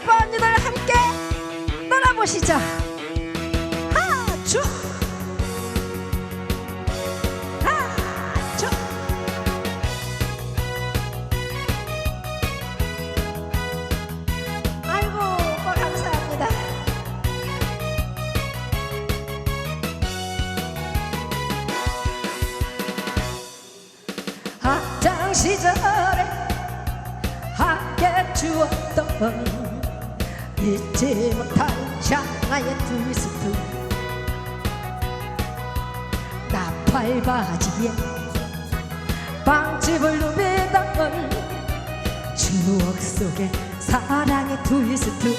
오빠 언니들 함께 오빠 감사합니다. 학창 시절에 함께 추었던 잊지 못할 샹하의 트위스트. 나팔 바지에 빵집을 누비던 추억 속의 사랑의 트위스트.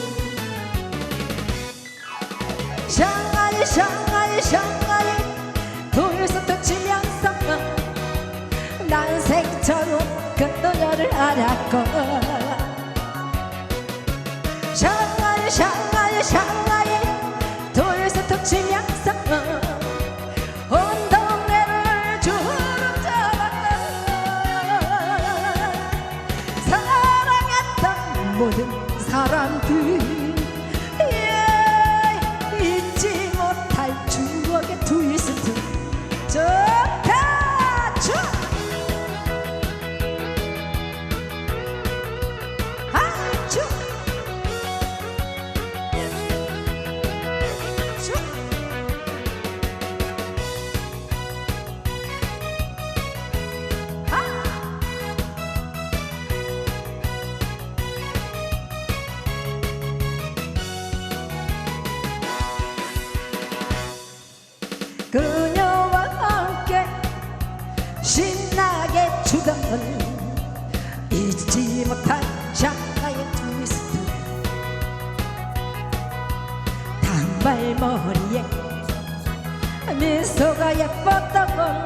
샹하이 샹하이 샹하이 트위스트 치면서 난 생처럼 그 노래를 알았고 샹하이 샹하이 샹하이. 돌스톱 치면서 온 동네를 주름 잡았다 사랑했던 모든 사람들 그녀와 함께 신나게 추던 잊지 못할 샹하의 트위스트. 단발머리에 미소가 예뻤던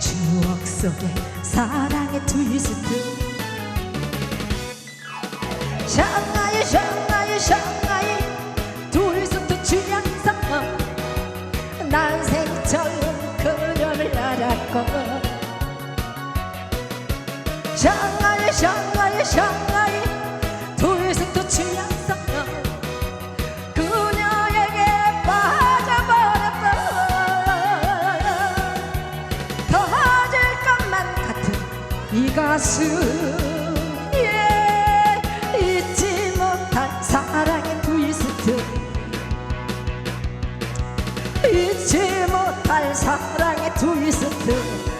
추억 속의 사랑의 트위스트. 샹하이 샹하이 샹하이 샹하이 샹하이 샹하이. 둘이서 또 치면서 그녀에게 빠져버렸다. 터질 것만 같은 이 가슴. 我终于舍得